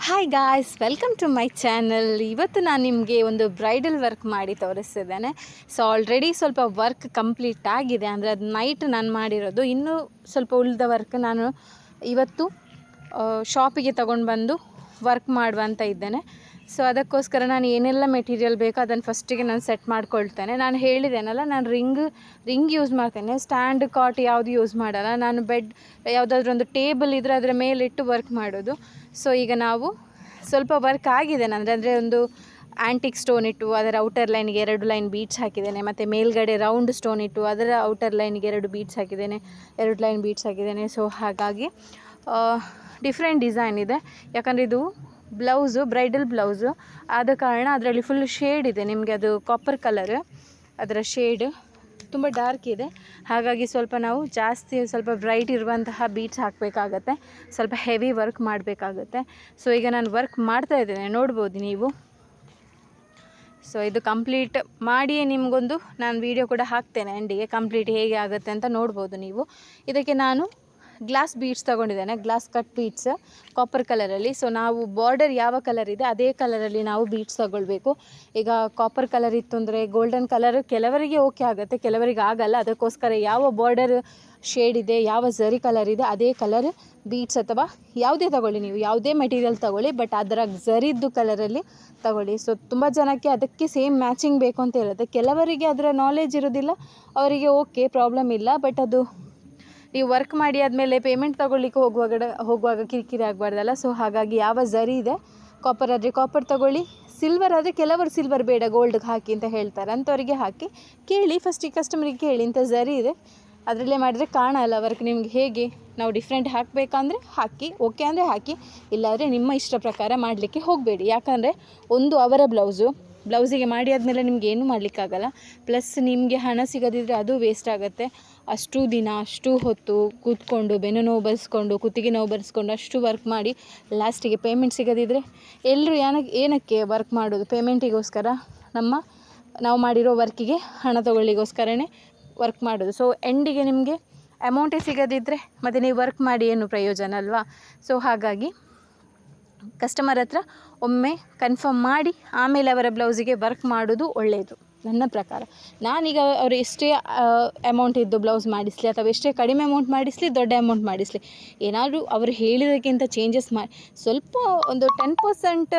Hi guys welcome to my channel ಇವತ್ತು ನಾನು ನಿಮಗೆ ಒಂದು ಬ್ರೈಡಲ್ ವರ್ಕ್ ಮಾಡಿ ತೋರಿಸ್ತಿದ್ದೇನೆ ಸೊ ಆಲ್ರೆಡಿ ಸ್ವಲ್ಪ ವರ್ಕ್ ಕಂಪ್ಲೀಟ್ ಆಗಿದೆ. ಅಂದರೆ ಅದು ನೈಟ್ ನಾನು ಮಾಡಿರೋದು. ಇನ್ನೂ ಸ್ವಲ್ಪ ಉಳಿದ ವರ್ಕ್ ನಾನು ಇವತ್ತು ಶಾಪಿಗೆ ತೊಗೊಂಡು ಬಂದು ವರ್ಕ್ ಮಾಡುವಂತ ಇದ್ದೇನೆ. ಸೊ ಅದಕ್ಕೋಸ್ಕರ ನಾನು ಏನೆಲ್ಲ ಮೆಟೀರಿಯಲ್ ಬೇಕೋ ಅದನ್ನು ಫಸ್ಟಿಗೆ ನಾನು ಸೆಟ್ ಮಾಡ್ಕೊಳ್ತೇನೆ. ನಾನು ಹೇಳಿದ್ದೇನಲ್ಲ ನಾನು ರಿಂಗ್ ರಿಂಗ್ ಯೂಸ್ ಮಾಡ್ತೇನೆ. ಸ್ಟ್ಯಾಂಡ್ ಕಾಟ್ ಯಾವುದು ಯೂಸ್ ಮಾಡಲ್ಲ. ನಾನು ಬೆಡ್ ಯಾವುದಾದ್ರೂ ಒಂದು ಟೇಬಲ್ ಇದ್ದರೆ ಅದರ ಮೇಲಿಟ್ಟು ವರ್ಕ್ ಮಾಡೋದು. ಸೊ ಈಗ ನಾವು ಸ್ವಲ್ಪ ವರ್ಕ್ ಆಗಿದೆ ನಂದರೆ, ಅಂದರೆ ಒಂದು ಆ್ಯಂಟಿಕ್ ಸ್ಟೋನ್ ಇಟ್ಟು ಅದರ ಔಟರ್ ಲೈನ್ಗೆ ಎರಡು ಲೈನ್ ಬೀಟ್ಸ್ ಹಾಕಿದ್ದೇನೆ. ಮತ್ತು ಮೇಲ್ಗಡೆ ರೌಂಡ್ ಸ್ಟೋನ್ ಇಟ್ಟು ಅದರ ಔಟರ್ ಲೈನ್ಗೆ ಎರಡು ಬೀಟ್ಸ್ ಹಾಕಿದ್ದೇನೆ. ಎರಡು ಲೈನ್ ಬೀಟ್ಸ್ ಹಾಕಿದ್ದೇನೆ. ಸೊ ಹಾಗಾಗಿ ಡಿಫ್ರೆಂಟ್ ಡಿಸೈನ್ ಇದೆ. ಯಾಕಂದರೆ ಇದು ಬ್ಲೌಸು, ಬ್ರೈಡಲ್ ಬ್ಲೌಸು. ಆದ ಕಾರಣ ಅದರಲ್ಲಿ ಫುಲ್ ಶೇಡ್ ಇದೆ. ನಿಮಗೆ ಅದು ಕಾಪರ್ ಕಲರ್ ಅದರ ಶೇಡ್ ತುಂಬ ಡಾರ್ಕ್ ಇದೆ. ಹಾಗಾಗಿ ಸ್ವಲ್ಪ ನಾವು ಜಾಸ್ತಿ ಸ್ವಲ್ಪ ಬ್ರೈಟ್ ಇರುವಂತಹ ಬೀಟ್ಸ್ ಹಾಕಬೇಕಾಗತ್ತೆ. ಸ್ವಲ್ಪ ಹೆವಿ ವರ್ಕ್ ಮಾಡಬೇಕಾಗತ್ತೆ. ಸೊ ಈಗ ನಾನು ವರ್ಕ್ ಮಾಡ್ತಾ ಇದ್ದೇನೆ. ನೋಡ್ಬೋದು ನೀವು. ಸೊ ಇದು ಕಂಪ್ಲೀಟ್ ಮಾಡಿಯೇ ನಿಮಗೊಂದು, ನಾನು ವೀಡಿಯೋ ಕೂಡ ಹಾಕ್ತೇನೆ. ಎಂಡಿಗೆ ಕಂಪ್ಲೀಟ್ ಹೇಗೆ ಆಗುತ್ತೆ ಅಂತ ನೋಡ್ಬೋದು ನೀವು. ಇದಕ್ಕೆ ನಾನು ಗ್ಲಾಸ್ ಬೀಡ್ಸ್ ತೊಗೊಂಡಿದ್ದೇನೆ ಗ್ಲಾಸ್ ಕಟ್ ಬೀಡ್ಸ್ ಕಾಪರ್ ಕಲರಲ್ಲಿ ಸೊ ನಾವು ಬಾರ್ಡರ್ ಯಾವ ಕಲರ್ ಇದೆ, ಅದೇ ಕಲರಲ್ಲಿ ನಾವು ಬೀಡ್ಸ್ ತೊಗೊಳ್ಬೇಕು. ಈಗ ಕಾಪರ್ ಕಲರ್ ಇತ್ತು ಅಂದರೆ ಗೋಲ್ಡನ್ ಕಲರ್ ಕೆಲವರಿಗೆ ಓಕೆ ಆಗುತ್ತೆ, ಕೆಲವರಿಗೆ ಆಗಲ್ಲ. ಅದಕ್ಕೋಸ್ಕರ ಯಾವ ಬಾರ್ಡರ್ ಶೇಡ್ ಇದೆ, ಯಾವ ಝರಿ ಕಲರ್ ಇದೆ, ಅದೇ ಕಲರ್ ಬೀಡ್ಸ್ ಅಥವಾ ಯಾವುದೇ ತಗೊಳ್ಳಿ ನೀವು. ಯಾವುದೇ ಮೆಟೀರಿಯಲ್ ತಗೊಳ್ಳಿ ಬಟ್ ಅದರ ಝರಿದ್ದು ಕಲರಲ್ಲಿ ತಗೊಳ್ಳಿ. ಸೊ ತುಂಬ ಜನಕ್ಕೆ ಅದಕ್ಕೆ ಸೇಮ್ ಮ್ಯಾಚಿಂಗ್ ಬೇಕು ಅಂತ ಇರುತ್ತೆ. ಕೆಲವರಿಗೆ ಅದರ ನಾಲೆಜ್ ಇರೋದಿಲ್ಲ, ಅವರಿಗೆ ಓಕೆ ಪ್ರಾಬ್ಲಮ್ ಇಲ್ಲ ಬಟ್ ಅದು ನೀವು ವರ್ಕ್ ಮಾಡಿ ಆದಮೇಲೆ ಪೇಮೆಂಟ್ ತೊಗೊಳ್ಲಿಕ್ಕೆ ಹೋಗುವಾಗ ಹೋಗುವಾಗ ಕಿರಿಕಿರಿ ಆಗಬಾರ್ದಲ್ಲ? ಸೊ ಹಾಗಾಗಿ ಯಾವ ಝರಿ ಇದೆ? ಕಾಪರ್ ಆದರೆ ಕಾಪರ್ ತೊಗೊಳ್ಳಿ ಸಿಲ್ವರ್ ಆದರೆ ಕೆಲವರು ಸಿಲ್ವರ್ ಬೇಡ ಗೋಲ್ಡ್ಗೆ ಹಾಕಿ ಅಂತ ಹೇಳ್ತಾರೆ. ಅಂಥವರಿಗೆ ಹಾಕಿ ಕೇಳಿ ಫಸ್ಟ್ ಈ ಕಸ್ಟಮರಿಗೆ ಕೇಳಿ, ಇಂಥ ಝರಿ ಇದೆ. ಅದರಲ್ಲೇ ಮಾಡಿದರೆ ಕಾಣಲ್ಲ ವರ್ಕ್ ನಿಮ್ಗೆ ಹೇಗೆ? ನಾವು ಡಿಫ್ರೆಂಟ್ ಹಾಕಬೇಕಂದ್ರೆ ಹಾಕಿ ಓಕೆ ಅಂದರೆ ಹಾಕಿ, ಇಲ್ಲಾಂದರೆ ನಿಮ್ಮ ಇಷ್ಟ ಪ್ರಕಾರ ಮಾಡಲಿಕ್ಕೆ ಹೋಗಬೇಡಿ. ಯಾಕಂದರೆ ಒಂದು ಅವರ ಬ್ಲೌಸು ಬ್ಲೌಸಿಗೆ ಮಾಡಿ ಆದಮೇಲೆ ನಿಮ್ಗೆ ಏನೂ ಮಾಡಲಿಕ್ಕಾಗಲ್ಲ. ಪ್ಲಸ್ ನಿಮಗೆ ಹಣ ಸಿಗದಿದ್ದರೆ ಅದು ವೇಸ್ಟ್ ಆಗುತ್ತೆ. ಅಷ್ಟು ದಿನ, ಅಷ್ಟು ಹೊತ್ತು ಕೂತ್ಕೊಂಡು, ಬೆನ್ನು ನೋವು ಬರೆಸ್ಕೊಂಡು, ಕುತ್ತಿಗೆ ನೋವು ಬರೆಸ್ಕೊಂಡು ಅಷ್ಟು ವರ್ಕ್ ಮಾಡಿ ಲಾಸ್ಟಿಗೆ ಪೇಮೆಂಟ್ ಸಿಗದಿದ್ದರೆ ಎಲ್ಲರೂ ಏನಕ್ಕೆ ಏನಕ್ಕೆ ವರ್ಕ್ ಮಾಡೋದು? ಪೇಮೆಂಟಿಗೋಸ್ಕರ ನಮ್ಮ, ನಾವು ಮಾಡಿರೋ ವರ್ಕಿಗೆ ಹಣ ತೊಗೊಳ್ಳಿಗೋಸ್ಕರನೇ ವರ್ಕ್ ಮಾಡೋದು. ಸೊ ಎಂಡಿಗೆ ನಿಮಗೆ ಅಮೌಂಟೇ ಸಿಗದಿದ್ದರೆ ಮತ್ತು ನೀವು ವರ್ಕ್ ಮಾಡಿ ಏನು ಪ್ರಯೋಜನ ಅಲ್ವಾ? ಸೊ ಹಾಗಾಗಿ ಕಸ್ಟಮರ್ ಹತ್ರ ಒಮ್ಮೆ ಕನ್ಫರ್ಮ್ ಮಾಡಿ, ಆಮೇಲೆ ಅವರ ಬ್ಲೌಸಿಗೆ ವರ್ಕ್ ಮಾಡೋದು ಒಳ್ಳೆಯದು ನನ್ನ ಪ್ರಕಾರ. ನಾನೀಗ ಅವರು ಎಷ್ಟೇ ಅಮೌಂಟ್ ಇದ್ದು ಬ್ಲೌಸ್ ಮಾಡಿಸಲಿ ಅಥವಾ ಎಷ್ಟೇ ಕಡಿಮೆ ಅಮೌಂಟ್ ಮಾಡಿಸಲಿ, ದೊಡ್ಡ ಅಮೌಂಟ್ ಮಾಡಿಸಲಿ, ಏನಾದರೂ ಅವರು ಹೇಳಿದಕ್ಕಿಂತ ಚೇಂಜಸ್ ಮಾಡಿ ಸ್ವಲ್ಪ ಒಂದು ಟೆನ್ ಪರ್ಸೆಂಟ್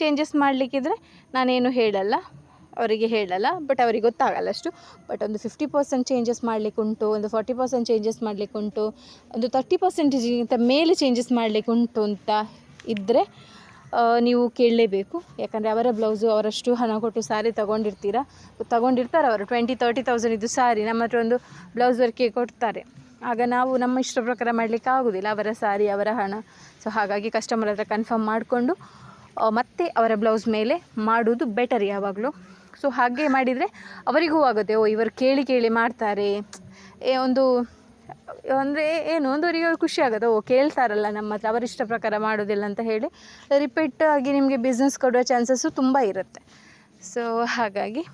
ಚೇಂಜಸ್ ಮಾಡಲಿಕ್ಕಿದ್ರೆ ನಾನೇನು ಹೇಳಲ್ಲ, ಅವರಿಗೆ ಹೇಳಲ್ಲ ಬಟ್ ಅವರಿಗೆ ಗೊತ್ತಾಗಲ್ಲ ಅಷ್ಟು. ಬಟ್ ಒಂದು ಫಿಫ್ಟಿ ಪರ್ಸೆಂಟ್ ಚೇಂಜಸ್ ಮಾಡಲಿಕ್ಕೆ ಉಂಟು ಒಂದು ಫಾರ್ಟಿ ಪರ್ಸೆಂಟ್ ಚೇಂಜಸ್ ಮಾಡಲಿಕ್ಕೆ ಉಂಟು ಒಂದು ತರ್ಟಿ ಪರ್ಸೆಂಟೇಜಿಗಿಂತ ಮೇಲೆ ಚೇಂಜಸ್ ಮಾಡಲಿಕ್ಕೆ ಉಂಟು ಅಂತ ಇದ್ದರೆ ನೀವು ಕೇಳಲೇಬೇಕು. ಯಾಕಂದರೆ ಅವರ ಬ್ಲೌಸು, ಅವರಷ್ಟು ಹಣ ಕೊಟ್ಟು ಸಾರಿ ತೊಗೊಂಡಿರ್ತೀರ? ತೊಗೊಂಡಿರ್ತಾರೆ ಅವರು. ಟ್ವೆಂಟಿ ತರ್ಟಿ ತೌಸಂಡ್ ಇದು ಸಾರಿ ನಮ್ಮ ಹತ್ರ ಒಂದು ಬ್ಲೌಸ್ ವರ್ಕಿಗೆ ಕೊಡ್ತಾರೆ. ಆಗ ನಾವು ನಮ್ಮ ಇಷ್ಟ ಪ್ರಕಾರ ಮಾಡಲಿಕ್ಕೆ ಆಗೋದಿಲ್ಲ. ಅವರ ಸಾರಿ ಅವರ ಹಣ. ಸೊ ಹಾಗಾಗಿ ಕಸ್ಟಮರ್ ಹತ್ರ ಕನ್ಫರ್ಮ್ ಮಾಡಿಕೊಂಡು ಮತ್ತೆ ಅವರ ಬ್ಲೌಸ್ ಮೇಲೆ ಮಾಡೋದು ಬೆಟರ್ ಯಾವಾಗಲೂ. ಸೊ ಹಾಗೆ ಮಾಡಿದರೆ ಅವರಿಗೂ ಆಗುತ್ತೆ. ಓ, ಇವರು ಕೇಳಿ ಕೇಳಿ ಮಾಡ್ತಾರೆ. ಒಂದು ಅಂದರೆ ಏನು, ಒಂದು ಅವರಿಗೆ ಖುಷಿ ಆಗುತ್ತೆ ಓ, ಕೇಳ್ತಾರಲ್ಲ ನಮ್ಮ ಹತ್ರ, ಅವರ ಇಷ್ಟ ಪ್ರಕಾರ ಮಾಡೋದಿಲ್ಲ ಅಂತ ಹೇಳಿ ರಿಪೀಟ್ ಆಗಿ ನಿಮಗೆ ಬಿಸ್ನೆಸ್ ಕೊಡುವ ಚಾನ್ಸಸ್ಸು ತುಂಬ ಇರುತ್ತೆ. ಸೊ ಹಾಗಾಗಿ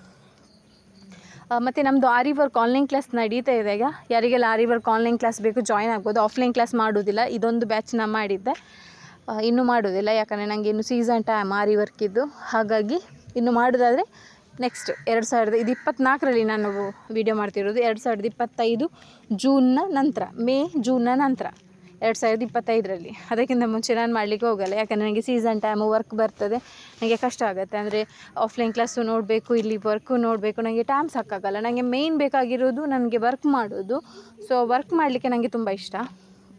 ಮತ್ತು ನಮ್ಮದು ಆರಿ ವರ್ಕ್ ಆನ್ಲೈನ್ ಕ್ಲಾಸ್ ನಡೀತಾ ಇದೆ ಈಗ. ಯಾರಿಗೆಲ್ಲ ಆರಿ ವರ್ಕ್ ಆನ್ಲೈನ್ ಕ್ಲಾಸ್ ಬೇಕು ಜಾಯ್ನ್ ಆಗ್ಬೋದು. ಆಫ್ಲೈನ್ ಕ್ಲಾಸ್ ಮಾಡೋದಿಲ್ಲ. ಇದೊಂದು ಬ್ಯಾಚ್ ನಾ ಮಾಡಿದ್ದೆ. ಇನ್ನೂ ಮಾಡೋದಿಲ್ಲ. ಯಾಕಂದರೆ ನನಗೆ ಇನ್ನು ಸೀಸನ್ ಟೈಮ್ ಆರಿ ವರ್ಕಿದ್ದು ಹಾಗಾಗಿ, ಇನ್ನು ಮಾಡೋದಾದರೆ ನೆಕ್ಸ್ಟ್ ಎರಡು ಸಾವಿರದ ಇದು ಇಪ್ಪತ್ತ್ನಾಲ್ಕರಲ್ಲಿ ನಾನು ವೀಡಿಯೋ ಮಾಡ್ತಿರೋದು. ಎರಡು ಸಾವಿರದ ಇಪ್ಪತ್ತೈದು ಜೂನ್ನ ನಂತರ, ಮೇ ಜೂನ್ನ ನಂತರ, ಎರಡು ಸಾವಿರದ ಇಪ್ಪತ್ತೈದರಲ್ಲಿ. ಅದಕ್ಕಿಂತ ಮುಂಚೆ ನಾನು ಮಾಡಲಿಕ್ಕೆ ಹೋಗಲ್ಲ. ಯಾಕಂದರೆ ನನಗೆ ಸೀಸನ್ ಟೈಮು ವರ್ಕ್ ಬರ್ತದೆ. ನನಗೆ ಕಷ್ಟ ಆಗುತ್ತೆ. ಅಂದರೆ ಆಫ್ಲೈನ್ ಕ್ಲಾಸು ನೋಡಬೇಕು, ಇಲ್ಲಿ ವರ್ಕು ನೋಡಬೇಕು. ನನಗೆ ಟೈಮ್ ಸಾಕಾಗಲ್ಲ. ನನಗೆ ಮೇಯ್ನ್ ಬೇಕಾಗಿರೋದು ನನಗೆ ವರ್ಕ್ ಮಾಡೋದು. ಸೊ ವರ್ಕ್ ಮಾಡಲಿಕ್ಕೆ ನನಗೆ ತುಂಬ ಇಷ್ಟ.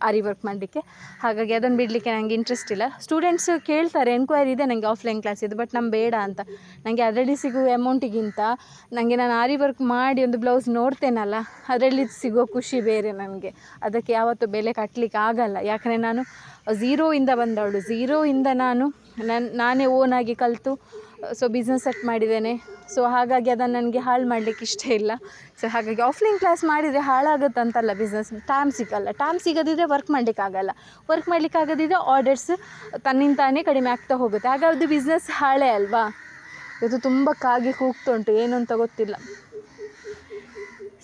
ಆರಿ ವರ್ಕ್ ಮಾಡಲಿಕ್ಕೆ. ಹಾಗಾಗಿ ಅದನ್ನು ಬಿಡಲಿಕ್ಕೆ ನನಗೆ ಇಂಟ್ರೆಸ್ಟ್ ಇಲ್ಲ. ಸ್ಟೂಡೆಂಟ್ಸ್ ಕೇಳ್ತಾರೆ ಎನ್ಕ್ವೈರಿ ಇದೆ ನನಗೆ ಆಫ್ಲೈನ್ ಕ್ಲಾಸ್ ಇದೆ ಬಟ್ ನಮ್ಮ ಬೇಡ ಅಂತ. ನನಗೆ ಅದರಲ್ಲಿ ಸಿಗುವ ಅಮೌಂಟಿಗಿಂತ ನನಗೆ ನಾನು ಆರಿ ವರ್ಕ್ ಮಾಡಿ ಒಂದು ಬ್ಲೌಸ್ ನೋಡ್ತೇನಲ್ಲ, ಅದರಲ್ಲಿ ಸಿಗೋ ಖುಷಿ ಬೇರೆ ನನಗೆ. ಅದಕ್ಕೆ ಯಾವತ್ತೂ ಬೆಲೆ ಕಟ್ಟಲಿಕ್ಕೆ ಆಗಲ್ಲ. ಯಾಕಂದರೆ ನಾನು ಝೀರೋಯಿಂದ ಬಂದವಳು. ಝೀರೋಯಿಂದ ನಾನು ನನ್ನ ನಾನೇ ಓನಾಗಿ ಕಲಿತು ಸೊ ಬಿಸ್ನೆಸ್ ಸೆಟ್ ಮಾಡಿದ್ದೇನೆ. ಸೊ ಹಾಗಾಗಿ ಅದನ್ನು ನನಗೆ ಹಾಳು ಮಾಡಲಿಕ್ಕೆ ಇಷ್ಟ ಇಲ್ಲ. ಸೊ ಹಾಗಾಗಿ ಆಫ್ಲೈನ್ ಕ್ಲಾಸ್ ಮಾಡಿದರೆ ಹಾಳಾಗುತ್ತಂತಲ್ಲ ಬಿಸ್ನೆಸ್ ಟೈಮ್ ಸಿಗಲ್ಲ. ಟೈಮ್ ಸಿಗದಿದ್ದರೆ ವರ್ಕ್ ಮಾಡಲಿಕ್ಕಾಗಲ್ಲ ವರ್ಕ್ ಮಾಡಲಿಕ್ಕೆ ಆಗದಿದ್ದರೆ ಆರ್ಡರ್ಸ್ ತನ್ನಿಂದ ತಾನೇ ಕಡಿಮೆ ಆಗ್ತಾ ಹೋಗುತ್ತೆ. ಅದು ಬಿಸ್ನೆಸ್ ಹಾಳೆ ಅಲ್ವಾ? ಇದು ತುಂಬ ಕಾಗಿ ಕೂಗ್ತುಂಟು. ಏನು ಅಂತ ಗೊತ್ತಿಲ್ಲ.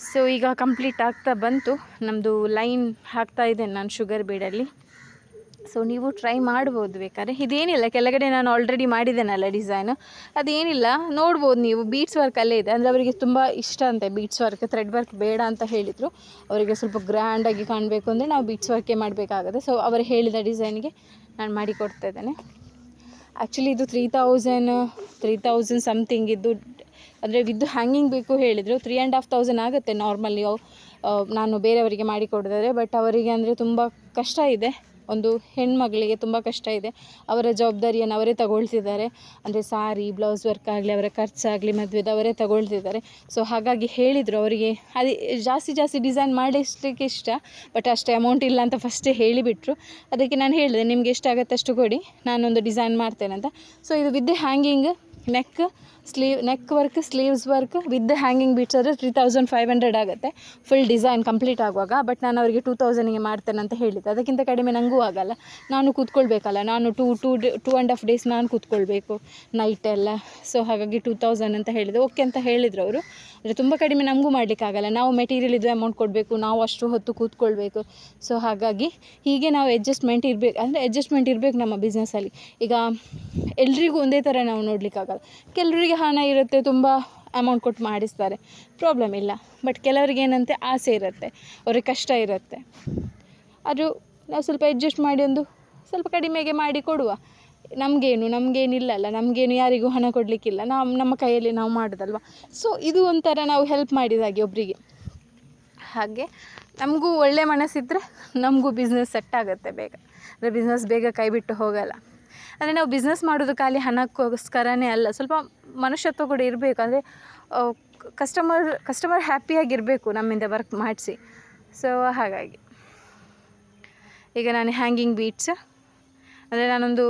ಸೊ ಈಗ ಕಂಪ್ಲೀಟ್ ಆಗ್ತಾ ಬಂತು. ನಮ್ಮದು ಲೈನ್ ಹಾಕ್ತಾ ಇದ್ದೇನೆ ನಾನು ಶುಗರ್ ಬೀಡಲ್ಲಿ ಸೊ ನೀವು ಟ್ರೈ ಮಾಡ್ಬೋದು ಬೇಕಾದ್ರೆ. ಇದೇನಿಲ್ಲ, ಕೆಳಗಡೆ ನಾನು ಆಲ್ರೆಡಿ ಮಾಡಿದ್ದೇನಲ್ಲ ಡಿಸೈನು ಅದೇನಿಲ್ಲ, ನೋಡ್ಬೋದು ನೀವು. ಬೀಟ್ಸ್ ವರ್ಕ್ ಅಲ್ಲೇ ಇದೆ. ಅಂದರೆ ಅವರಿಗೆ ತುಂಬ ಇಷ್ಟ ಅಂತೆ ಬೀಟ್ಸ್ ವರ್ಕ್ ಥ್ರೆಡ್ ವರ್ಕ್ ಬೇಡ ಅಂತ ಹೇಳಿದರು. ಅವರಿಗೆ ಸ್ವಲ್ಪ ಗ್ರ್ಯಾಂಡಾಗಿ ಕಾಣಬೇಕು ಅಂದರೆ ನಾವು ಬೀಟ್ಸ್ ವರ್ಕೇ ಮಾಡಬೇಕಾಗುತ್ತೆ. ಸೊ ಅವರು ಹೇಳಿದ ಡಿಸೈನ್ಗೆ ನಾನು ಮಾಡಿ ಕೊಡ್ತಾ ಇದ್ದೇನೆ. ಆ್ಯಕ್ಚುಲಿ ಇದು three thousand three thousand something ಇದ್ದು, ಅಂದರೆ ವಿದ್ದು ಹ್ಯಾಂಗಿಂಗ್ ಬೇಕು ಹೇಳಿದರು. ತ್ರೀ ಆ್ಯಂಡ್ ಹಾಫ್ ತೌಸಂಡ್ ಆಗುತ್ತೆ ನಾರ್ಮಲಿ ನಾನು ಬೇರೆಯವರಿಗೆ ಮಾಡಿ ಕೊಡಿದ್ರೆ ಬಟ್ ಅವರಿಗೆ ಅಂದರೆ ತುಂಬ ಕಷ್ಟ ಇದೆ. ಒಂದು ಹೆಣ್ಮಗಳಿಗೆ ತುಂಬ ಕಷ್ಟ ಇದೆ. ಅವರ ಜವಾಬ್ದಾರಿಯನ್ನು ಅವರೇ ತಗೊಳ್ತಿದ್ದಾರೆ. ಅಂದರೆ ಸಾರಿ ಬ್ಲೌಸ್ ವರ್ಕ್ ಆಗಲಿ, ಅವರ ಖರ್ಚಾಗಲಿ ಮದುವೆದು ಅವರೇ ತಗೊಳ್ತಿದ್ದಾರೆ. ಸೊ ಹಾಗಾಗಿ ಹೇಳಿದರು ಅವರಿಗೆ, ಅದೇ ಜಾಸ್ತಿ ಜಾಸ್ತಿ ಡಿಸೈನ್ ಮಾಡಿಸ್ಲಿಕ್ಕೆ ಇಷ್ಟ ಬಟ್ ಅಷ್ಟೇ ಅಮೌಂಟ್ ಇಲ್ಲ ಅಂತ ಫಸ್ಟೇ ಹೇಳಿಬಿಟ್ರು. ಅದಕ್ಕೆ ನಾನು ಹೇಳಿದೆ, ನಿಮ್ಗೆ ಎಷ್ಟಾಗತ್ತೆ ಅಷ್ಟು ಕೊಡಿ, ನಾನೊಂದು ಡಿಸೈನ್ ಮಾಡ್ತೇನೆ ಅಂತ. ಸೊ ಇದು with hanging neck sleeve neck work sleeves work with hanging beads ಆದರೆ ತ್ರೀ ತೌಸಂಡ್ ಫೈವ್ ಹಂಡ್ರೆಡ್ ಆಗುತ್ತೆ. ಫುಲ್ ಡಿಸೈನ್ ಕಂಪ್ಲೀಟ್ ಆಗುವಾಗ ಬಟ್ ನಾನು ಅವರಿಗೆ ಟೂ ತೌಸಂಡಿಗೆ ಮಾಡ್ತೇನೆ ಅಂತ ಹೇಳಿದ್ದೆ. ಅದಕ್ಕಿಂತ ಕಡಿಮೆ ನನಗೂ ಆಗಲ್ಲ. ನಾನು ಕೂತ್ಕೊಳ್ಬೇಕಲ್ಲ, ನಾನು two two day two and half days ನಾನು ಕೂತ್ಕೊಳ್ಬೇಕು ನೈಟ್ ಎಲ್ಲ. ಸೊ ಹಾಗಾಗಿ ಟೂ ತೌಸಂಡ್ ಅಂತ ಹೇಳಿದೆ ಓಕೆ ಅಂತ ಹೇಳಿದರು ಅವರು. ಅಂದರೆ ತುಂಬ ಕಡಿಮೆ ನಮಗೂ ಮಾಡಲಿಕ್ಕಾಗಲ್ಲ ನಾವು ಮೆಟೀರಿಯಲ್ ಇದು ಅಮೌಂಟ್ ಕೊಡಬೇಕು, ನಾವು ಅಷ್ಟು ಹೊತ್ತು ಕೂತ್ಕೊಳ್ಬೇಕು. ಸೊ ಹಾಗಾಗಿ ಹೀಗೆ ನಾವು ಅಡ್ಜಸ್ಟ್ಮೆಂಟ್ ಇರಬೇಕು. ಅಂದರೆ ಅಡ್ಜಸ್ಟ್ಮೆಂಟ್ ಇರಬೇಕು ನಮ್ಮ ಬಿಸ್ನೆಸ್ಸಲ್ಲಿ ಈಗ ಎಲ್ರಿಗೂ ಒಂದೇ ಥರ ನಾವು ನೋಡಲಿಕ್ಕಾಗಲ್ಲ. ಕೆಲವರಿಗೆ ಹಣ ಇರುತ್ತೆ, ತುಂಬ ಅಮೌಂಟ್ ಕೊಟ್ಟು ಮಾಡಿಸ್ತಾರೆ. ಪ್ರಾಬ್ಲಮ್ ಇಲ್ಲ. ಬಟ್ ಕೆಲವರಿಗೆ ಏನಂತೆ, ಆಸೆ ಇರುತ್ತೆ. ಅವ್ರಿಗೆ ಕಷ್ಟ ಇರುತ್ತೆ. ಅದು ನಾವು ಸ್ವಲ್ಪ ಅಡ್ಜಸ್ಟ್ ಮಾಡಿ ಒಂದು ಸ್ವಲ್ಪ ಕಡಿಮೆಗೆ ಮಾಡಿ ಕೊಡುವ. ನಮಗೇನು, ನಮಗೇನಿಲ್ಲಲ್ಲ, ನಮಗೇನು ಯಾರಿಗೂ ಹಣ ಕೊಡಲಿಕ್ಕಿಲ್ಲ. ನಾವು ನಮ್ಮ ಕೈಯಲ್ಲಿ ನಾವು ಮಾಡೋದಲ್ವ? ಸೊ ಇದು ಒಂಥರ ನಾವು ಹೆಲ್ಪ್ ಮಾಡಿದಾಗೆ ಒಬ್ಬರಿಗೆ ಹಾಗೆ ನಮಗೂ ಒಳ್ಳೆ ಮನಸ್ಸಿದ್ದರೆ ನಮಗೂ ಬಿಸ್ನೆಸ್ ಸೆಟ್ ಆಗುತ್ತೆ ಬೇಗ. ಅಂದರೆ ಬಿಸ್ನೆಸ್ ಬೇಗ ಕೈ ಬಿಟ್ಟು ಹೋಗಲ್ಲ. ಅಂದರೆ ನಾವು ಬಿಸ್ನೆಸ್ ಮಾಡೋದು ಖಾಲಿ ಹಣಕ್ಕೋಸ್ಕರನೇ ಅಲ್ಲ, ಸ್ವಲ್ಪ ಮನುಷ್ಯತ್ವ ಕೂಡ ಇರಬೇಕು. ಅಂದರೆ ಕಸ್ಟಮರ್ ಕಸ್ಟಮರ್ ಹ್ಯಾಪಿಯಾಗಿರಬೇಕು ನಮ್ಮಿಂದ ವರ್ಕ್ ಮಾಡಿಸಿ. ಸೊ ಹಾಗಾಗಿ. ಈಗ ನಾನು ಹ್ಯಾಂಗಿಂಗ್ ಬೀಟ್ಸ್ ಅಂದರೆ ನಾನೊಂದು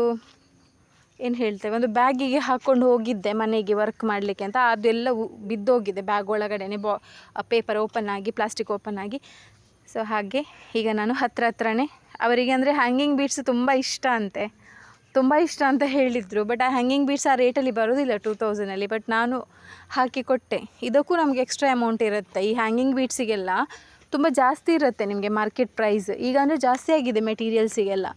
ಏನು ಹೇಳ್ತೇವೆ, ಒಂದು ಬ್ಯಾಗಿಗೆ ಹಾಕ್ಕೊಂಡು ಹೋಗಿದ್ದೆ ಮನೆಗೆ ವರ್ಕ್ ಮಾಡಲಿಕ್ಕೆ ಅಂತ. ಅದೆಲ್ಲ ಬಿದ್ದೋಗಿದೆ ಬ್ಯಾಗ್ ಒಳಗಡೆನೆ, ಬಾ ಪೇಪರ್ ಓಪನ್ ಆಗಿ ಪ್ಲಾಸ್ಟಿಕ್ ಓಪನ್ ಆಗಿ. ಸೊ ಹಾಗೆ ಈಗ ನಾನು ಹತ್ರ ಹತ್ರನೇ, ಅವರಿಗೆ ಅಂದರೆ ಹ್ಯಾಂಗಿಂಗ್ ಬೀಟ್ಸ್ ತುಂಬ ಇಷ್ಟ ಅಂತೆ. ತುಂಬ ಇಷ್ಟ ಅಂತ ಹೇಳಿದರು ಬಟ್ ಆ ಹ್ಯಾಂಗಿಂಗ್ ಬೀಡ್ಸ್ ಆ ರೇಟಲ್ಲಿ ಬರೋದಿಲ್ಲ ಟೂ ತೌಸಂಡಲ್ಲಿ ಬಟ್ ನಾನು ಹಾಕಿ ಕೊಟ್ಟೆ. ಇದಕ್ಕೂ ನಮಗೆ ಎಕ್ಸ್ಟ್ರಾ ಅಮೌಂಟ್ ಇರುತ್ತೆ. ಈ ಹ್ಯಾಂಗಿಂಗ್ ಬೀಡ್ಸಿಗೆಲ್ಲ ತುಂಬ ಜಾಸ್ತಿ ಇರುತ್ತೆ ನಿಮಗೆ ಮಾರ್ಕೆಟ್ ಪ್ರೈಸ್ ಈಗ ಅಂದರೆ ಜಾಸ್ತಿ ಆಗಿದೆ ಮೆಟೀರಿಯಲ್ಸಿಗೆಲ್ಲ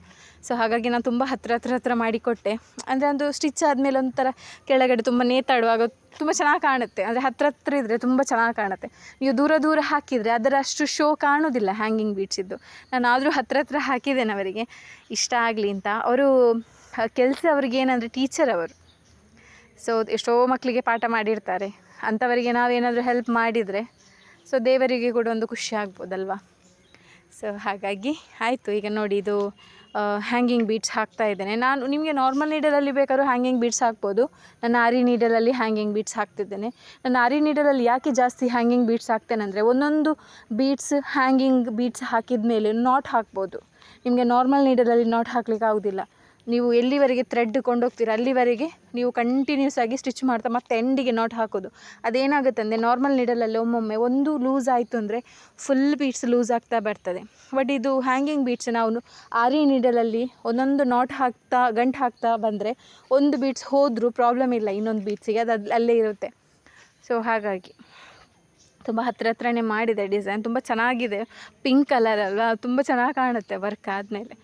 ಸೊ ಹಾಗಾಗಿ ನಾನು ತುಂಬ ಹತ್ರ ಹತ್ರ ಹತ್ರ ಮಾಡಿಕೊಟ್ಟೆ ಅಂದರೆ ಒಂದು ಸ್ಟಿಚ್ ಆದಮೇಲೆ ಒಂಥರ ಕೆಳಗಡೆ ತುಂಬ ನೇತಾಡುವಾಗ ತುಂಬ ಚೆನ್ನಾಗಿ ಕಾಣುತ್ತೆ. ಅಂದರೆ ಹತ್ರ ಹತ್ರ ಇದ್ದರೆ ತುಂಬ ಚೆನ್ನಾಗಿ ಕಾಣುತ್ತೆ. ನೀವು ದೂರ ದೂರ ಹಾಕಿದರೆ ಅದರ ಅಷ್ಟು ಶೋ ಕಾಣೋದಿಲ್ಲ ಹ್ಯಾಂಗಿಂಗ್ ಬೀಡ್ಸಿದ್ದು ನಾನು ಆದರೂ ಹತ್ರ ಹತ್ರ ಹಾಕಿದ್ದೇನೆ ಅವರಿಗೆ. ಇಷ್ಟ ಆಗಲಿ ಅಂತ. ಅವರು ಕೆಲಸ ಅವ್ರಿಗೆ ಏನಂದರೆ ಟೀಚರ್ ಅವರು. ಸೊ ಎಷ್ಟೋ ಮಕ್ಕಳಿಗೆ ಪಾಠ ಮಾಡಿರ್ತಾರೆ. ಅಂಥವರಿಗೆ ನಾವೇನಾದರೂ ಹೆಲ್ಪ್ ಮಾಡಿದರೆ ಸೊ ದೇವರಿಗೆ ಕೂಡ ಒಂದು ಖುಷಿ ಆಗ್ಬೋದಲ್ವಾ? ಸೊ ಹಾಗಾಗಿ ಆಯಿತು, ಈಗ ನೋಡಿ ಇದು ಹ್ಯಾಂಗಿಂಗ್ ಬೀಟ್ಸ್ ಹಾಕ್ತಾ ಇದ್ದೇನೆ. ನಾನು ನಿಮಗೆ ನಾರ್ಮಲ್ ನೀಡಲಲ್ಲಿ ಬೇಕಾದ್ರೂ ಹ್ಯಾಂಗಿಂಗ್ ಬೀಟ್ಸ್ ಹಾಕ್ಬೋದು. ನಾನು ಆರಿ ನೀಡಲಲ್ಲಿ ಹ್ಯಾಂಗಿಂಗ್ ಬೀಟ್ಸ್ ಹಾಕ್ತಿದ್ದೇನೆ. ನಾನು ಆರಿ ನೀಡಲಲ್ಲಿ ಯಾಕೆ ಜಾಸ್ತಿ ಹ್ಯಾಂಗಿಂಗ್ ಬೀಟ್ಸ್ ಹಾಕ್ತೇನೆ ಅಂದರೆ, ಒಂದೊಂದು ಬೀಟ್ಸ್ ಹ್ಯಾಂಗಿಂಗ್ ಬೀಟ್ಸ್ ಹಾಕಿದ ಮೇಲೆ ನಾಟ್ ಹಾಕ್ಬೋದು. ನಿಮಗೆ ನಾರ್ಮಲ್ ನೀಡಲಲ್ಲಿ ನಾಟ್ ಹಾಕ್ಲಿಕ್ಕೆ ಆಗೋದಿಲ್ಲ. ನೀವು ಎಲ್ಲಿವರೆಗೆ ಥ್ರೆಡ್ ಕೊಂಡೋಗ್ತೀರ, ಅಲ್ಲಿವರೆಗೆ ನೀವು ಕಂಟಿನ್ಯೂಸ್ ಆಗಿ ಸ್ಟಿಚ್ ಮಾಡ್ತಾ ಮತ್ತೆ ಎಂಡಿಗೆ ನಾಟ್ ಹಾಕೋದು. ಅದೇನಾಗುತ್ತೆ ಅಂದರೆ ನಾರ್ಮಲ್ ನೀಡಲಲ್ಲಿ ಒಮ್ಮೊಮ್ಮೆ ಒಂದು ಲೂಸ್ ಆಯಿತು ಅಂದರೆ ಫುಲ್ ಬೀಟ್ಸ್ ಲೂಸ್ ಆಗ್ತಾ ಬರ್ತದೆ. ಬಟ್ ಇದು ಹ್ಯಾಂಗಿಂಗ್ ಬೀಟ್ಸ್ ನಾವು ಆರಿ ನೀಡಲಲ್ಲಿ ಒಂದೊಂದು ನಾಟ್ ಹಾಕ್ತಾ, ಗಂಟು ಹಾಕ್ತಾ ಬಂದರೆ ಒಂದು ಬೀಟ್ಸ್ ಹೋದರೂ ಪ್ರಾಬ್ಲಮ್ ಇಲ್ಲ, ಇನ್ನೊಂದು ಬೀಟ್ಸಿಗೆ ಅದು ಅಲ್ಲೇ ಇರುತ್ತೆ. ಸೊ ಹಾಗಾಗಿ ತುಂಬ ಹತ್ರ ಹತ್ರನೇ ಮಾಡಿದೆ ಡಿಸೈನ್ ತುಂಬ ಚೆನ್ನಾಗಿದೆ. ಪಿಂಕ್ ಕಲರ್ ಅಲ್ವಾ? ತುಂಬ ಚೆನ್ನಾಗಿ ಕಾಣುತ್ತೆ ವರ್ಕ್ ಆದಮೇಲೆ.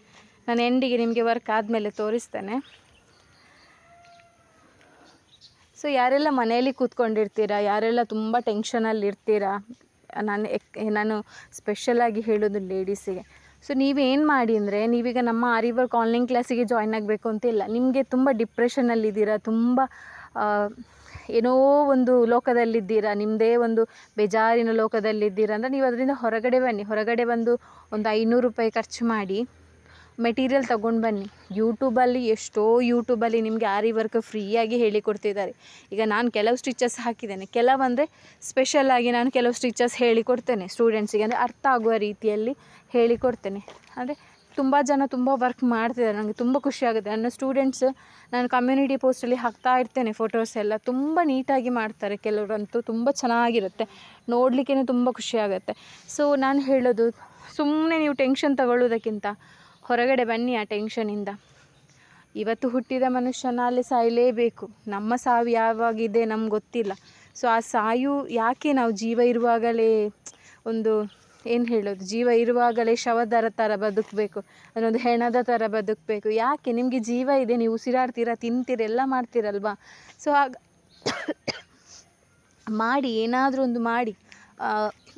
ನಾನು ಎಂಡಿಗೆ ನಿಮಗೆ ವರ್ಕ್ ಆದಮೇಲೆ ತೋರಿಸ್ತೇನೆ. ಸೊ ಯಾರೆಲ್ಲ ಮನೆಯಲ್ಲಿ ಕೂತ್ಕೊಂಡಿರ್ತೀರಾ, ಯಾರೆಲ್ಲ ತುಂಬ ಟೆನ್ಷನಲ್ಲಿ ಇರ್ತೀರಾ, ನಾನು ಎಕ್, ನಾನು ಸ್ಪೆಷಲಾಗಿ ಹೇಳೋದು ಲೇಡೀಸಿಗೆ ಸೊ ನೀವೇನು ಮಾಡಿ ಅಂದರೆ, ನೀವೀಗ ನಮ್ಮ ಆರಿವರ್ಕ್ ಆನ್ಲೈನ್ ಕ್ಲಾಸಿಗೆ ಜಾಯ್ನ್ ಆಗಬೇಕು ಅಂತಿಲ್ಲ ನಿಮಗೆ ತುಂಬ ಡಿಪ್ರೆಷನಲ್ಲಿದ್ದೀರಾ ತುಂಬ ಏನೋ ಒಂದು ಲೋಕದಲ್ಲಿದ್ದೀರಾ ನಿಮ್ಮದೇ ಒಂದು ಬೇಜಾರಿನ ಲೋಕದಲ್ಲಿದ್ದೀರಾ ಅಂದರೆ ನೀವು ಅದರಿಂದ ಹೊರಗಡೆ ಬನ್ನಿ. ಹೊರಗಡೆ ಬಂದು ಒಂದು ಐನೂರು ರೂಪಾಯಿ ಖರ್ಚು ಮಾಡಿ. ಮೆಟೀರಿಯಲ್ ತೊಗೊಂಡು ಬನ್ನಿ. ಯೂಟ್ಯೂಬಲ್ಲಿ ಎಷ್ಟೋ ಯೂಟ್ಯೂಬಲ್ಲಿ ನಿಮಗೆ ಆರಿ ವರ್ಕ್ ಫ್ರೀಯಾಗಿ ಹೇಳಿಕೊಡ್ತಿದ್ದಾರೆ ಈಗ ನಾನು ಕೆಲವು ಸ್ಟಿಚಸ್ ಹಾಕಿದ್ದೇನೆ. ಕೆಲವಂದರೆ ಸ್ಪೆಷಲಾಗಿ ನಾನು ಕೆಲವು ಸ್ಟಿಚಸ್ ಹೇಳಿಕೊಡ್ತೇನೆ ಸ್ಟೂಡೆಂಟ್ಸಿಗೆ ಅಂದರೆ ಅರ್ಥ ಆಗುವ ರೀತಿಯಲ್ಲಿ ಹೇಳಿಕೊಡ್ತೇನೆ ಅಂದರೆ ತುಂಬ ಜನ ತುಂಬ ವರ್ಕ್ ಮಾಡ್ತಿದ್ದಾರೆ. ನನಗೆ ತುಂಬ ಖುಷಿ ಆಗುತ್ತೆ. ನನ್ನ ಸ್ಟೂಡೆಂಟ್ಸ್ ನಾನು ಕಮ್ಯುನಿಟಿ ಪೋಸ್ಟಲ್ಲಿ ಹಾಕ್ತಾ ಇರ್ತೇನೆ ಫೋಟೋಸ್ ಎಲ್ಲ. ತುಂಬ ನೀಟಾಗಿ ಮಾಡ್ತಾರೆ ಕೆಲವರಂತೂ. ತುಂಬ ಚೆನ್ನಾಗಿರುತ್ತೆ. ನೋಡಲಿಕ್ಕೆ ತುಂಬ ಖುಷಿ ಆಗುತ್ತೆ. ಸೊ ನಾನು ಹೇಳೋದು ಸುಮ್ಮನೆ ನೀವು ಟೆನ್ಷನ್ ತಗೊಳ್ಳೋದಕ್ಕಿಂತ ಹೊರಗಡೆ ಬನ್ನಿ ಆ ಟೆನ್ಷನಿಂದ ಇವತ್ತು ಹುಟ್ಟಿದ ಮನುಷ್ಯ ಸಾಯಲೇಬೇಕು. ನಮ್ಮ ಸಾವು ಯಾವಾಗಿದೆ ನಮ್ಗೆ ಗೊತ್ತಿಲ್ಲ. ಸೊ ಆ ಸಾಯು ಯಾಕೆ ನಾವು ಜೀವ ಇರುವಾಗಲೇ ಒಂದು ಏನು ಹೇಳೋದು? ಜೀವ ಇರುವಾಗಲೇ ಶವದರ ಥರ ಬದುಕಬೇಕು ಅದೊಂದು ಹೆಣದ ಥರ ಬದುಕಬೇಕು. ಯಾಕೆ ನಿಮಗೆ ಜೀವ ಇದೆ, ನೀವು ಉಸಿರಾಡ್ತೀರ, ತಿಂತೀರ, ಎಲ್ಲ ಮಾಡ್ತೀರಲ್ವಾ? ಸೊ ಆಗ ಮಾಡಿ ಏನಾದರೂ ಒಂದು ಮಾಡಿ.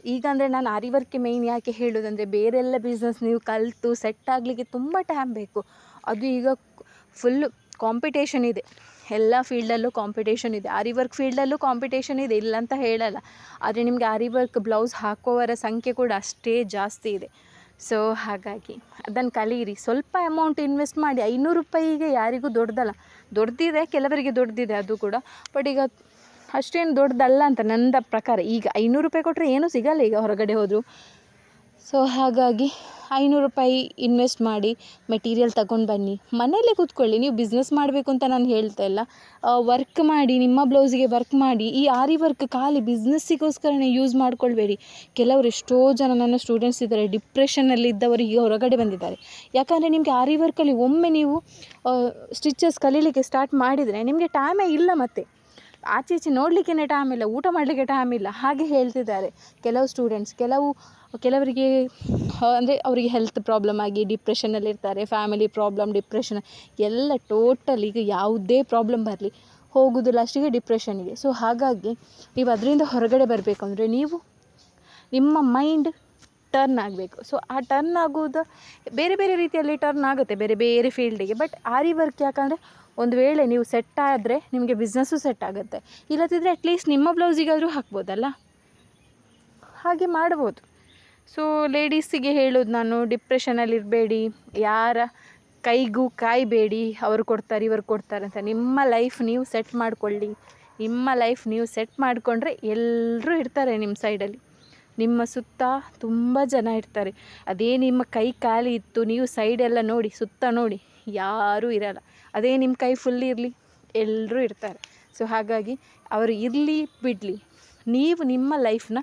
ಈಗ ಅಂದರೆ ನಾನು ಆರಿ ವರ್ಕೆ ಮೇಯ್ನ್ ಯಾಕೆ ಹೇಳೋದಂದರೆ ಬೇರೆಲ್ಲ ಬಿಸ್ನೆಸ್ ನೀವು ಕಲಿತು ಸೆಟ್ ಆಗಲಿಕ್ಕೆ ತುಂಬ ಟೈಮ್ ಬೇಕು. ಅದು ಈಗ ಫುಲ್ಲು ಕಾಂಪಿಟೇಷನ್ ಇದೆ. ಎಲ್ಲ ಫೀಲ್ಡಲ್ಲೂ ಕಾಂಪಿಟೇಷನ್ ಇದೆ. ಆರಿ ವರ್ಕ್ ಫೀಲ್ಡಲ್ಲೂ ಕಾಂಪಿಟೇಷನ್ ಇದೆ. ಇಲ್ಲ ಅಂತ ಹೇಳಲ್ಲ. ಆದರೆ ನಿಮಗೆ ಆರಿ ವರ್ಕ್ ಬ್ಲೌಸ್ ಹಾಕೋವರ ಸಂಖ್ಯೆ ಕೂಡ ಅಷ್ಟೇ ಜಾಸ್ತಿ ಇದೆ. ಸೊ ಹಾಗಾಗಿ ಅದನ್ನು ಕಲೀರಿ. ಸ್ವಲ್ಪ ಅಮೌಂಟ್ ಇನ್ವೆಸ್ಟ್ ಮಾಡಿ. ಐನೂರು ರೂಪಾಯಿಗೆ ಯಾರಿಗೂ ದೊಡ್ಡದಲ್ಲ. ದೊಡ್ಡದಿದೆ ಕೆಲವರಿಗೆ ದೊಡ್ಡದಿದೆ ಅದು ಕೂಡ. ಬಟ್ ಈಗ ಅಷ್ಟೇನು ದೊಡ್ಡದಲ್ಲ ಅಂತ ನನ್ನ ಪ್ರಕಾರ. ಈಗ ಐನೂರು ರೂಪಾಯಿ ಕೊಟ್ಟರೆ ಏನೂ ಸಿಗಲ್ಲ ಈಗ ಹೊರಗಡೆ ಹೋದರೂ. ಸೊ ಹಾಗಾಗಿ ಐನೂರು ರೂಪಾಯಿ ಇನ್ವೆಸ್ಟ್ ಮಾಡಿ ಮೆಟೀರಿಯಲ್ ತಗೊಂಡು ಬನ್ನಿ. ಮನೆಯಲ್ಲೇ ಕೂತ್ಕೊಳ್ಳಿ, ನೀವು ಬಿಸ್ನೆಸ್ ಮಾಡಬೇಕು ಅಂತ ನಾನು ಹೇಳ್ತಾ ಇಲ್ಲ. ವರ್ಕ್ ಮಾಡಿ, ನಿಮ್ಮ ಬ್ಲೌಸಿಗೆ ವರ್ಕ್ ಮಾಡಿ, ಈ ಆರಿ ವರ್ಕ್ ಖಾಲಿ ಬಿಸ್ನೆಸ್ಸಿಗೋಸ್ಕರನೇ ಯೂಸ್ ಮಾಡ್ಕೊಳ್ಬೇಡಿ. ಕೆಲವರು ಎಷ್ಟೋ ಜನ ನನ್ನ ಸ್ಟೂಡೆಂಟ್ಸ್ ಇದ್ದಾರೆ ಡಿಪ್ರೆಷನಲ್ಲಿ ಇದ್ದವರು ಈಗ ಹೊರಗಡೆ ಬಂದಿದ್ದಾರೆ. ಯಾಕಂದರೆ ನಿಮಗೆ ಆರಿ ವರ್ಕಲ್ಲಿ ಒಮ್ಮೆ ನೀವು ಸ್ಟಿಚಸ್ ಕಲೀಲಿಕ್ಕೆ ಸ್ಟಾರ್ಟ್ ಮಾಡಿದರೆ ನಿಮಗೆ ಟೈಮೇ ಇಲ್ಲ ಮತ್ತೆ. ಆಚೆ ಈಚೆ ನೋಡಲಿಕ್ಕೆ ಟೈಮ್ ಇಲ್ಲ, ಊಟ ಮಾಡಲಿಕ್ಕೆ ಟೈಮ್ ಇಲ್ಲ. ಹಾಗೆ ಹೇಳ್ತಿದ್ದಾರೆ. ಕೆಲವು ಸ್ಟೂಡೆಂಟ್ಸ್ ಕೆಲವು, ಕೆಲವರಿಗೆ ಅಂದರೆ ಅವರಿಗೆ ಹೆಲ್ತ್ ಪ್ರಾಬ್ಲಮ್ ಆಗಿ ಡಿಪ್ರೆಷನಲ್ಲಿ ಇರ್ತಾರೆ ಫ್ಯಾಮಿಲಿ ಪ್ರಾಬ್ಲಮ್ ಡಿಪ್ರೆಷನ್ ಎಲ್ಲ ಟೋಟಲ್ ಈಗ ಯಾವುದೇ ಪ್ರಾಬ್ಲಮ್ ಬರಲಿ ಹೋಗೋದು ಲಾಸ್ಟಿಗೆ ಡಿಪ್ರೆಷನ್ಗೆ ಸೊ ಹಾಗಾಗಿ, ನೀವು ಅದರಿಂದ ಹೊರಗಡೆ ಬರಬೇಕು ಅಂದರೆ ನೀವು ನಿಮ್ಮ ಮೈಂಡ್ ಟರ್ನ್ ಆಗಬೇಕು. ಸೊ ಆ ಟರ್ನ್ ಆಗೋದು ಬೇರೆ ಬೇರೆ ರೀತಿಯಲ್ಲಿ ಟರ್ನ್ ಆಗುತ್ತೆ, ಬೇರೆ ಬೇರೆ ಫೀಲ್ಡಿಗೆ ಬಟ್ ಆರಿ ವರ್ಕ್ ಯಾಕಂದರೆ ಒಂದು ವೇಳೆ ನೀವು ಸೆಟ್ ಆದರೆ ನಿಮಗೆ ಬಿಸ್ನೆಸ್ಸು ಸೆಟ್ ಆಗುತ್ತೆ. ಇಲ್ಲದಿದ್ದರೆ ಅಟ್ಲೀಸ್ಟ್ ನಿಮ್ಮ ಬ್ಲೌಸಿಗಾದರೂ ಹಾಕ್ಬೋದಲ್ಲ? ಹಾಗೆ ಮಾಡ್ಬೋದು. ಸೊ ಲೇಡೀಸಿಗೆ ಹೇಳೋದು ನಾನು ಡಿಪ್ರೆಷನಲ್ಲಿ ಇರಬೇಡಿ, ಯಾರ ಕೈಗೂ ಕಾಯಬೇಡಿ, ಅವರು ಕೊಡ್ತಾರೆ, ಇವರು ಕೊಡ್ತಾರೆ ಅಂತ. ನಿಮ್ಮ ಲೈಫ್ ನೀವು ಸೆಟ್ ಮಾಡಿಕೊಳ್ಳಿ. ನಿಮ್ಮ ಲೈಫ್ ನೀವು ಸೆಟ್ ಮಾಡಿಕೊಂಡ್ರೆ ಎಲ್ಲರೂ ಇರ್ತಾರೆ ನಿಮ್ಮ ಸೈಡಲ್ಲಿ ನಿಮ್ಮ ಸುತ್ತ ತುಂಬ ಜನ ಇರ್ತಾರೆ. ಅದೇ ನಿಮ್ಮ ಕೈ ಖಾಲಿ ಇತ್ತು, ನೀವು ಸೈಡೆಲ್ಲ ನೋಡಿ, ಸುತ್ತ ನೋಡಿ, ಯಾರೂ ಇರಲ್ಲ. ಅದೇ ನಿಮ್ಮ ಕೈ ಫುಲ್ ಇರಲಿ ಎಲ್ಲರೂ ಇರ್ತಾರೆ. ಸೊ ಹಾಗಾಗಿ ಅವರು ಇರಲಿ, ಬಿಡಲಿ, ನೀವು ನಿಮ್ಮ ಲೈಫ್ನ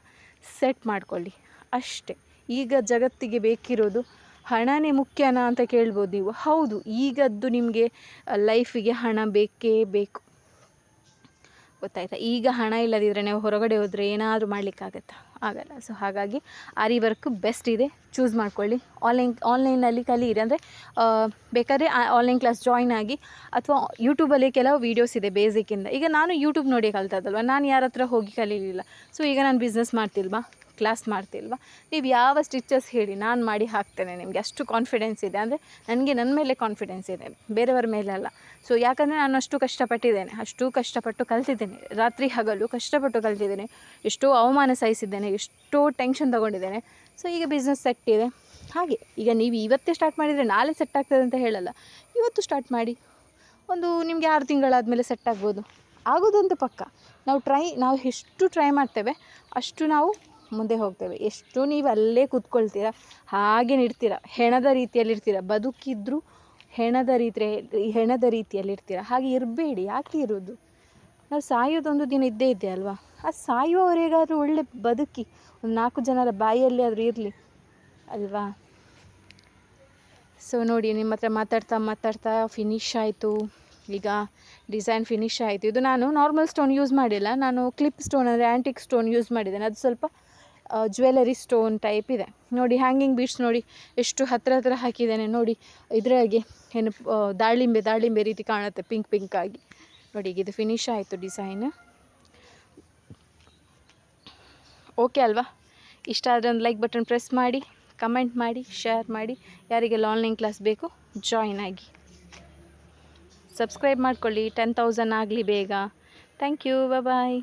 ಸೆಟ್ ಮಾಡ್ಕೊಳ್ಳಿ. ಅಷ್ಟೇ. ಈಗ ಜಗತ್ತಿಗೆ ಬೇಕಿರೋದು ಹಣನೇ ಮುಖ್ಯನಾ ಅಂತ ಕೇಳ್ಬೋದು ನೀವು? ಹೌದು, ಈಗದ್ದು ನಿಮಗೆ ಲೈಫಿಗೆ ಹಣ ಬೇಕೇ ಬೇಕು. ಗೊತ್ತಾಯ್ತಾ? ಈಗ ಹಣ ಇಲ್ಲದಿದ್ದರೆ ನೀವು ಹೊರಗಡೆ ಹೋದರೆ ಏನಾದರೂ ಮಾಡಲಿಕ್ಕಾಗತ್ತಾ? ಆಗಲ್ಲ. ಸೊ ಹಾಗಾಗಿ ಆರಿ ವರ್ಕ್ ಬೆಸ್ಟ್ ಇದೆ. ಚೂಸ್ ಮಾಡ್ಕೊಳ್ಳಿ. ಆನ್ಲೈನ್ ಆನ್ಲೈನಲ್ಲಿ ಕಲೀರಿ ಅಂದರೆ ಬೇಕಾದರೆ ಆನ್ಲೈನ್ ಕ್ಲಾಸ್ ಜಾಯ್ನ್ ಆಗಿ ಅಥವಾ ಯೂಟ್ಯೂಬಲ್ಲಿ ಕೆಲವು ವೀಡಿಯೋಸ್ ಇದೆ ಬೇಸಿಕ್ಕಿಂದ ಈಗ ನಾನು ಯೂಟ್ಯೂಬ್ ನೋಡಿ ಕಲ್ತದಲ್ವ ನಾನು ಯಾರ ಹತ್ರ ಹೋಗಿ ಕಲೀಲಿಲ್ಲ. ಸೊ ಈಗ ನಾನು ಬಿಸ್ನೆಸ್ ಮಾಡ್ತಿಲ್ವಾ? ಕ್ಲಾಸ್ ಮಾಡ್ತಿಲ್ವಾ? ನೀವು ಯಾವ ಸ್ಟಿಚಸ್ ಹೇಳಿ, ನಾನು ಮಾಡಿ ಹಾಕ್ತೇನೆ ನಿಮಗೆ. ಅಷ್ಟು ಕಾನ್ಫಿಡೆನ್ಸ್ ಇದೆ. ಅಂದರೆ ನನಗೆ ನನ್ನ ಮೇಲೆ ಕಾನ್ಫಿಡೆನ್ಸ್ ಇದೆ. ಬೇರೆಯವರ ಮೇಲೆ ಅಲ್ಲ. ಸೊ ಯಾಕಂದರೆ ನಾನು ಅಷ್ಟು ಕಷ್ಟಪಟ್ಟಿದ್ದೇನೆ. ಅಷ್ಟು ಕಷ್ಟಪಟ್ಟು ಕಲ್ತಿದ್ದೇನೆ. ರಾತ್ರಿ ಹಗಲು ಕಷ್ಟಪಟ್ಟು ಕಲ್ತಿದ್ದೇನೆ. ಎಷ್ಟೋ ಅವಮಾನ ಸಹಿಸಿದ್ದೇನೆ. ಎಷ್ಟೋ ಟೆನ್ಷನ್ ತೊಗೊಂಡಿದ್ದೇನೆ. ಸೊ ಈಗ ಬಿಸ್ನೆಸ್ ಸೆಟ್ ಇದೆ. ಹಾಗೆ, ಈಗ ನೀವು ಇವತ್ತೇ ಸ್ಟಾರ್ಟ್ ಮಾಡಿದರೆ ನಾಳೆ ಸೆಟ್ ಆಗ್ತದೆ ಅಂತ ಹೇಳಲ್ಲ. ಇವತ್ತು ಸ್ಟಾರ್ಟ್ ಮಾಡಿ. ಒಂದು ನಿಮಗೆ ಆರು ತಿಂಗಳಾದಮೇಲೆ ಸೆಟ್ ಆಗ್ಬೋದು. ಆಗೋದಂತೂ ಪಕ್ಕ. ನಾವು ಟ್ರೈ ನಾವು ಎಷ್ಟು ಟ್ರೈ ಮಾಡ್ತೇವೆ, ಅಷ್ಟು ನಾವು ಮುಂದೆ ಹೋಗ್ತೇವೆ. ಎಷ್ಟು ನೀವು ಅಲ್ಲೇ ಕೂತ್ಕೊಳ್ತೀರ, ಹಾಗೆ ನಿಡ್ತೀರ, ಹೆಣದ ರೀತಿಯಲ್ಲಿ ಇರ್ತೀರ ಬದುಕಿದ್ರೂ ಹೆಣದ ರೀತಿ ಹೆಣದ ರೀತಿಯಲ್ಲಿ ಇರ್ತೀರ ಹಾಗೆ ಇರಬೇಡಿ, ಯಾಕೆ ಇರೋದು? ನಾವು ಸಾಯೋದೊಂದು ದಿನ ಇದ್ದೇ ಇದೆ ಅಲ್ವಾ? ಆ ಸಾಯುವವರೆಗಾದರೂ ಒಳ್ಳೆ ಬದುಕಿ, ಒಂದು ನಾಲ್ಕು ಜನರ ಬಾಯಲ್ಲಿ ಆದರೂ ಇರಲಿ ಅಲ್ವಾ? ಸೊ ನೋಡಿ, ನಿಮ್ಮ ಹತ್ರ ಮಾತಾಡ್ತಾ ಮಾತಾಡ್ತಾ ಫಿನಿಶ್ ಆಯಿತು. ಈಗ ಡಿಸೈನ್ ಫಿನಿಶ್ ಆಯಿತು. ಇದು ನಾನು ನಾರ್ಮಲ್ ಸ್ಟೋನ್ ಯೂಸ್ ಮಾಡಿಲ್ಲ. ನಾನು ಕ್ಲಿಪ್ ಸ್ಟೋನ್ ಅಂದರೆ ಆ್ಯಂಟಿಕ್ ಸ್ಟೋನ್ ಯೂಸ್ ಮಾಡಿದ್ದೇನೆ. ಅದು ಸ್ವಲ್ಪ ಜ್ಯುವೆಲರಿ ಸ್ಟೋನ್ ಟೈಪ್ ಇದೆ. ನೋಡಿ ಹ್ಯಾಂಗಿಂಗ್ ಬೀಡ್ಸ್ ನೋಡಿ, ಎಷ್ಟು ಹತ್ತಿರ ಹತ್ತಿರ ಹಾಕಿದ್ದೇನೆ. ನೋಡಿ, ಇದರಾಗೆ ಏನು ದಾಳಿಂಬೆ ದಾಳಿಂಬೆ ರೀತಿ ಕಾಣುತ್ತೆ ಪಿಂಕ್ ಪಿಂಕ್ ಆಗಿ. ನೋಡಿ, ಈಗ ಇದು ಫಿನಿಶ್ ಆಯಿತು ಡಿಸೈನ್ ಓಕೆ ಅಲ್ವಾ? ಇಷ್ಟ ಆದರೆ ಒಂದು ಲೈಕ್ ಬಟನ್ ಪ್ರೆಸ್ ಮಾಡಿ ಕಮೆಂಟ್ ಮಾಡಿ ಶೇರ್ ಮಾಡಿ. ಯಾರಿಗೆಲ್ಲ ಆನ್ಲೈನ್ ಕ್ಲಾಸ್ ಬೇಕು ಜಾಯಿನ್ ಆಗಿ. ಸಬ್ಸ್ಕ್ರೈಬ್ ಮಾಡ್ಕೊಳ್ಳಿ ಟೆನ್ ತೌಸಂಡ್ ಆಗಲಿ ಬೇಗ. Thank you bye